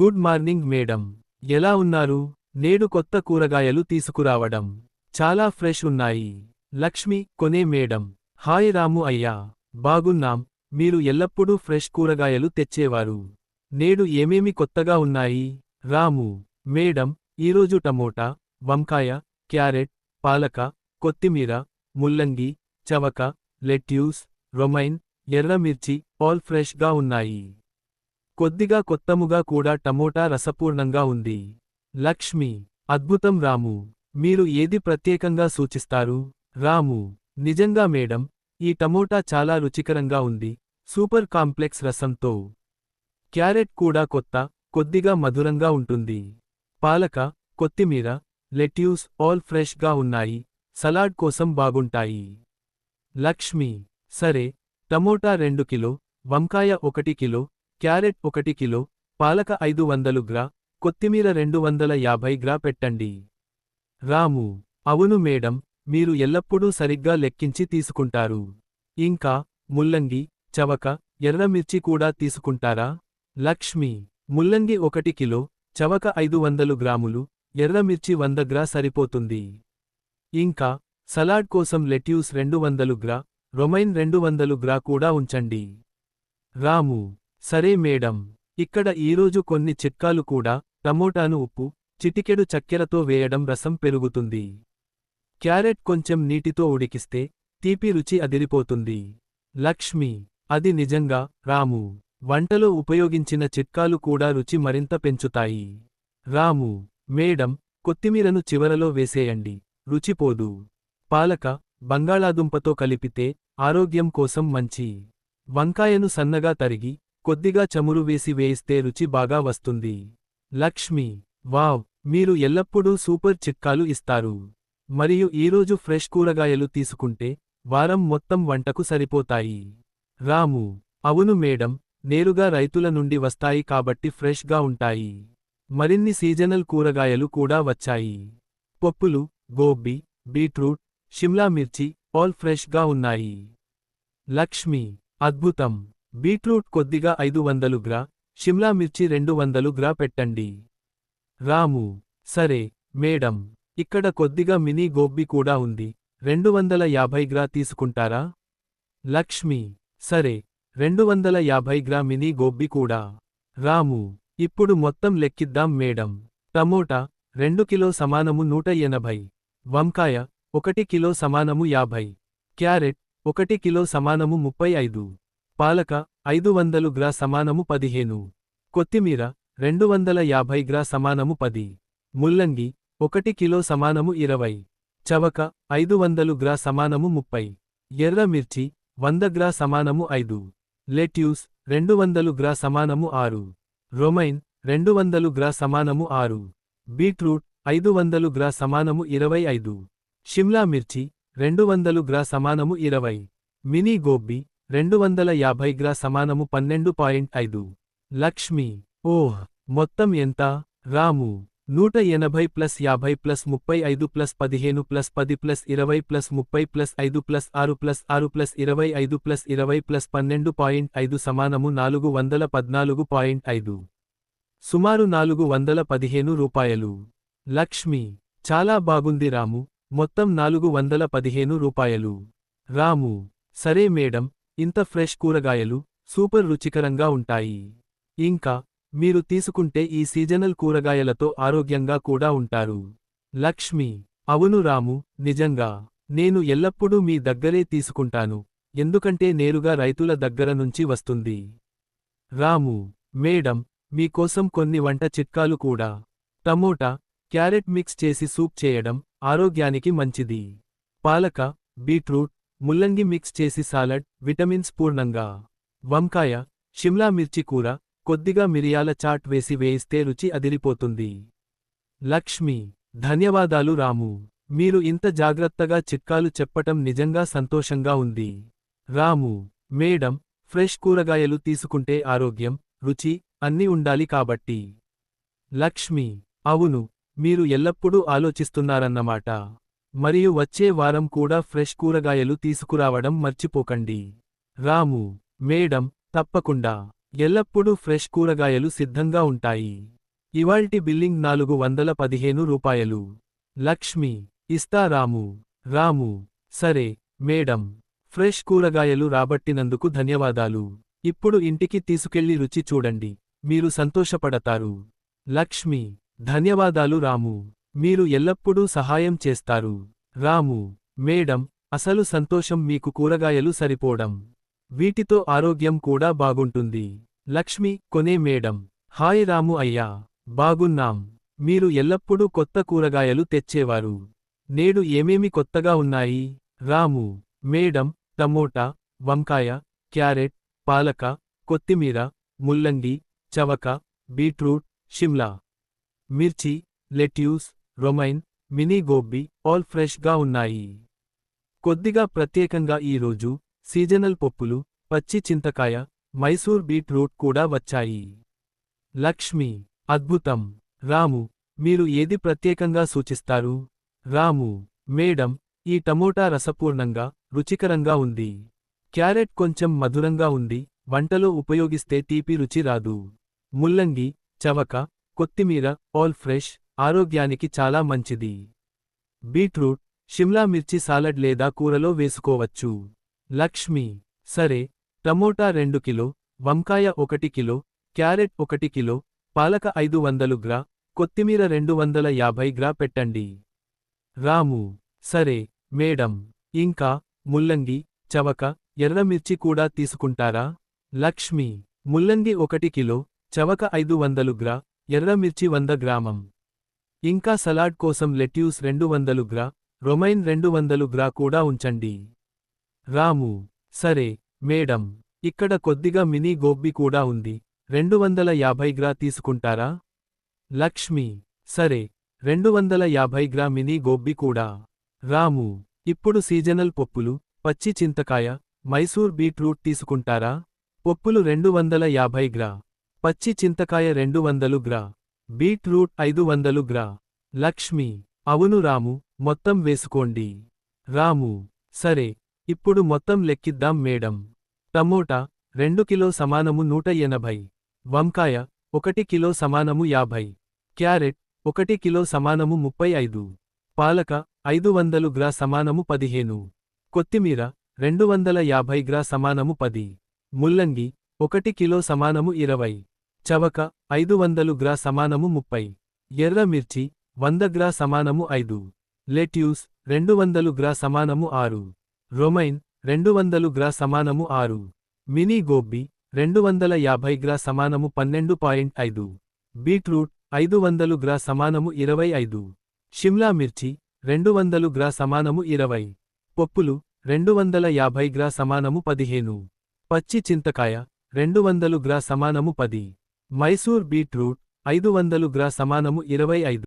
Good morning madam. ఎలా ఉన్నారు? నేడు కొత్త కూరగాయలు తీసుకురావడం. చాలా ఫ్రెష్ ఉన్నాయి. లక్ష్మి కొనే మేడం. హాయ్ రాము అయ్యా. బాగున్నాం. మీరు ఎల్లప్పుడూ ఫ్రెష్ కూరగాయలు తెచ్చేవారు. నేడు ఏమేమి కొత్తగా ఉన్నాయి? రాము. మేడం ఈరోజు టమోటా వంకాయ క్యారెట్ పాలక కొత్తిమీర ముల్లంగి చవక లెట్యూస్ రొమైన్ ఎర్రమిర్చి ఆల్ ఫ్రెష్గా ఉన్నాయి. కొద్దిగా కొత్తముగా కూడా టమోటా రసపూర్ణంగా ఉంది. లక్ష్మి అద్భుతం రాము మీరు ఏది ప్రత్యేకంగా సూచిస్తారు? రాము నిజంగా మేడం ఈ టమోటా చాలా రుచికరంగా ఉంది సూపర్ కాంప్లెక్స్ రసంతో. క్యారెట్ కూడా కొత్త కొద్దిగా మధురంగా ఉంటుంది. పాలక కొత్తిమీర లెట్యూస్ ఆల్ ఫ్రెష్గా ఉన్నాయి సలాడ్ కోసం బాగుంటాయి. లక్ష్మి సరే టమోటా రెండు కిలో వంకాయ ఒకటి కిలో క్యారెట్ ఒకటి కిలో పాలక ఐదు వందలు గ్రా కొత్తిమీర రెండు వందల యాభై గ్రా పెట్టండి. రాము అవును మేడం మీరు ఎల్లప్పుడూ సరిగ్గా లెక్కించి తీసుకుంటారు. ఇంకా ముల్లంగి చవక ఎర్రమిర్చి కూడా తీసుకుంటారా? లక్ష్మి ముల్లంగి ఒకటి కిలో చవక ఐదు వందలు గ్రాములు ఎర్రమిర్చి వంద గ్రా సరిపోతుంది. ఇంకా సలాడ్ కోసం లెట్యూస్ రెండు వందలు గ్రా రొమైన్ రెండు వందలు గ్రా కూడా ఉంచండి. రాము సరే మేడం ఇక్కడ ఈరోజు కొన్ని చిట్కాలు కూడా టమోటాను ఉప్పు చిటికెడు చక్కెరతో వేయడం రసం పెరుగుతుంది. క్యారెట్ కొంచెం నీటితో ఉడికిస్తే తీపి రుచి అదిరిపోతుంది. లక్ష్మి అది నిజంగా రాము వంటలో ఉపయోగించిన చిట్కాలు కూడా రుచి మరింత పెంచుతాయి. రాము మేడం కొత్తిమీరను చివరలో వేసేయండి రుచిపోదు పాలక బంగాళాదుంపతో కలిపితే ఆరోగ్యం కోసం మంచి. వంకాయను సన్నగా తరిగి కొద్దిగా చమురు వేసి వేయిస్తే రుచి బాగా వస్తుంది. లక్ష్మి వావ్ మీరు ఎల్లప్పుడూ సూపర్ చిట్కాలు ఇస్తారు. మరియు ఈరోజు ఫ్రెష్ కూరగాయలు తీసుకుంటే వారం మొత్తం వంటకు సరిపోతాయి. రాము అవును మేడం నేరుగా రైతుల నుండి వస్తాయి కాబట్టి ఫ్రెష్గా ఉంటాయి. మరిన్ని సీజనల్ కూరగాయలు కూడా వచ్చాయి. పప్పులు గోబీ బీట్రూట్ షిమ్లా మిర్చి ఆల్ ఫ్రెష్గా ఉన్నాయి. లక్ష్మి అద్భుతం. బీట్రూట్ కొద్దిగా ఐదు వందలు గ్రా షిమ్లా మిర్చి రెండు వందలు గ్రా పెట్టండి. రాము సరే మేడం ఇక్కడ కొద్దిగా మినీ గోబ్బి కూడా ఉంది రెండు వందల యాభై గ్రా తీసుకుంటారా? లక్ష్మి సరే రెండు వందల యాభై గ్రా మినీ గోబ్బి కూడా. రాము ఇప్పుడు మొత్తం లెక్కిద్దాం మేడం టమోటా రెండు కిలో సమానము నూట ఎనభై వంకాయ ఒకటి కిలో సమానము యాభై క్యారెట్ ఒకటి కిలో సమానము ముప్పై ఐదు. పాలక ఐదు వందలు గ్రా సమానము పదిహేను. కొత్తిమీర రెండు వందల యాభై గ్రా సమానము పది. ముల్లంగి ఒకటి కిలో సమానము ఇరవై. చవక ఐదు వందలు గ్రా సమానము ముప్పై. ఎర్ర మిర్చి వంద గ్రా సమానము ఐదు. లెట్యూస్ రెండు వందలు గ్రా సమానము ఆరు. రొమైన్ రెండు వందలు గ్రా సమానము ఆరు. బీట్రూట్ ఐదు వందలు గ్రా సమానము ఇరవై ఐదు. షిమ్లా మిర్చి రెండు వందలు గ్రా సమానము ఇరవై. మినీ గోబీ రెండు వందల యాభై గ్రా సమానము పన్నెండు పాయింట్ ఐదు. లక్ష్మి. ఓహ్ మొత్తం ఎంత? రాము. నూట ఎనభై ప్లస్ యాభై ప్లస్ ముప్పై ఐదు ప్లస్ పదిహేను ప్లస్ పది ప్లస్ ఇరవై ప్లస్ ముప్పై ప్లస్ ఐదు ప్లస్ ఆరు ప్లస్ ఆరు ప్లస్ ఇరవై ఐదు ప్లస్ ఇరవై ప్లస్ పన్నెండు పాయింట్ ఐదు సమానము నాలుగు వందల పద్నాలుగు పాయింట్ ఐదు. సుమారు నాలుగు వందల పదిహేను రూపాయలు. లక్ష్మి. చాలా బాగుంది రాము. మొత్తం నాలుగు వందల పదిహేను రూపాయలు. రాము. సరే మేడం ఇంత ఫ్రెష్ కూరగాయలు సూపర్ రుచికరంగా ఉంటాయి. ఇంకా మీరు తీసుకుంటే ఈ సీజనల్ కూరగాయలతో ఆరోగ్యంగా కూడా ఉంటారు. లక్ష్మి అవును రాము నిజంగా నేను ఎల్లప్పుడూ మీ దగ్గరే తీసుకుంటాను ఎందుకంటే నేరుగా రైతుల దగ్గర నుంచి వస్తుంది. రాము మేడం మీకోసం కొన్ని వంట చిట్కాలు కూడా. టమోటా క్యారెట్ మిక్స్ చేసి సూప్ చేయడం ఆరోగ్యానికి మంచిది. పాలక బీట్రూట్ ముల్లంగి మిక్స్ చేసి సాలడ్ విటమిన్స్ పూర్ణంగా. వంకాయ షిమ్లా మిర్చి కూర కొద్దిగా మిరియాల చాట్ వేసి వేయిస్తే రుచి అదిరిపోతుంది. లక్ష్మి ధన్యవాదాలు రాము. మీరు ఇంత జాగ్రత్తగా చిట్కాలు చెప్పటం నిజంగా సంతోషంగా ఉంది. రాము మేడం ఫ్రెష్ కూరగాయలు తీసుకుంటే ఆరోగ్యం రుచి అన్నీ ఉండాలి కాబట్టి. లక్ష్మి అవును మీరు ఎల్లప్పుడూ ఆలోచిస్తున్నారన్నమాట. మరియు వచ్చే వారం కూడా ఫ్రెష్ కూరగాయలు తీసుకురావడం మర్చిపోకండి. రాము మేడం తప్పకుండా. ఎల్లప్పుడూ ఫ్రెష్ కూరగాయలు సిద్ధంగా ఉంటాయి. ఇవాల్టి బిల్లింగ్ నాలుగు వందల పదిహేను రూపాయలు. లక్ష్మి ఇస్తా రాము. రాము సరే మేడం. ఫ్రెష్ కూరగాయలు రాబట్టినందుకు ధన్యవాదాలు. ఇప్పుడు ఇంటికి తీసుకెళ్ళి రుచి చూడండి. మీరు సంతోషపడతారు. లక్ష్మి ధన్యవాదాలు రాము. మీరు ఎల్లప్పుడూ సహాయం చేస్తారు. రాము మేడం అసలు సంతోషం మీకు కూరగాయలు సరిపోవడం. వీటితో ఆరోగ్యం కూడా బాగుంటుంది. లక్ష్మి కొనే మేడం. హాయ్ రాము అయ్యా. బాగున్నాం. మీరు ఎల్లప్పుడూ కొత్త కూరగాయలు తెచ్చేవారు. నేడు ఏమేమి కొత్తగా ఉన్నాయి? రాము మేడం టమోటా వంకాయ క్యారెట్ పాలక కొత్తిమీర ముల్లంగి చవక బీట్రూట్ షిమ్లా మిర్చి lettuce romaine mini gobi all ఫ్రెష్గా ఉన్నాయి. కొద్దిగా ప్రత్యేకంగా ఈరోజు సీజనల్ పప్పులు పచ్చి చింతకాయ మైసూర్ బీట్రూట్ కూడా వచ్చాయి. లక్ష్మి అద్భుతం. రాము మీరు ఏది ప్రత్యేకంగా సూచిస్తారు? రాము మేడం ఈ టమోటా రసపూర్ణంగా రుచికరంగా ఉంది. క్యారెట్ కొంచెం మధురంగా ఉంది వంటలో ఉపయోగిస్తే తీపి రుచి రాదు. ముల్లంగి చవక కొత్తిమీర ఆల్ ఫ్రెష్ ఆరోగ్యానికి చాలా మంచిది. బీట్రూట్ షిమ్లా మిర్చి సాలడ్ లేదా కూరలో వేసుకోవచ్చు. లక్ష్మి సరే టమోటా రెండు కిలో వంకాయ ఒకటి కిలో క్యారెట్ ఒకటి కిలో పాలక ఐదు వందలు గ్రా కొత్తిమీర రెండు వందల యాభై గ్రా పెట్టండి. రాము సరే మేడం ఇంకా ముల్లంగి చవక ఎర్రమిర్చి కూడా తీసుకుంటారా? లక్ష్మి ముల్లంగి ఒకటి కిలో చవక ఐదు వందలు గ్రా ఎర్రమిర్చి వంద గ్రామం. ఇంకా సలాడ్ కోసం లెట్యూస్ రెండు వందలు గ్రా రొమైన్ రెండు వందలు గ్రా కూడా ఉంచండి. రాము సరే మేడం ఇక్కడ కొద్దిగా మినీ గోబ్బి కూడా ఉంది రెండు వందల యాభై గ్రా తీసుకుంటారా? లక్ష్మి సరే రెండు వందల యాభై గ్రా మినీ గోబ్బి కూడా. రాము ఇప్పుడు సీజనల్ పప్పులు పచ్చి చింతకాయ మైసూర్ బీట్రూట్ తీసుకుంటారా? పప్పులు రెండు వందల యాభై గ్రా పచ్చి చింతకాయ రెండు వందలు గ్రా. బీట్రూట్ ఐదు వందలు గ్రా. లక్ష్మి అవును రాము మొత్తం వేసుకోండి. రాము సరే ఇప్పుడు మొత్తం లెక్కిద్దాం మేడం. టమోటా రెండు కిలో సమానము నూట ఎనభై. వంకాయ ఒకటి కిలో సమానము యాభై. క్యారెట్ ఒకటి కిలో సమానము ముప్పై ఐదు. పాలక ఐదు వందలు గ్రా సమానము పదిహేను. కొత్తిమీర రెండు వందల యాభై గ్రా సమానము పది. ముల్లంగి ఒకటి కిలో సమానము ఇరవై. చవక ఐదు వందలు గ్రా సమానము ముప్పై. ఎర్ర మిర్చి వంద గ్రా సమానము ఐదు. లెట్యూస్ రెండు వందలు గ్రా సమానము ఆరు. రొమైన్ రెండు వందలు గ్రా సమానము ఆరు. మినీ గోబ్బి రెండు వందల యాభై గ్రా సమానము పన్నెండు పాయింట్ ఐదు. బీట్రూట్ ఐదు వందలు గ్రా సమానము ఇరవై ఐదు. షిమ్లా మిర్చి రెండు వందలు గ్రా సమానము ఇరవై. పప్పులు రెండు వందల యాభై గ్రా సమానము పదిహేను. పచ్చి చింతకాయ రెండు వందలు గ్రా సమానము పది. మైసూర్ బీట్రూట్ ఐదు వందలు గ్రా సమానము ఇరవై ఐదు.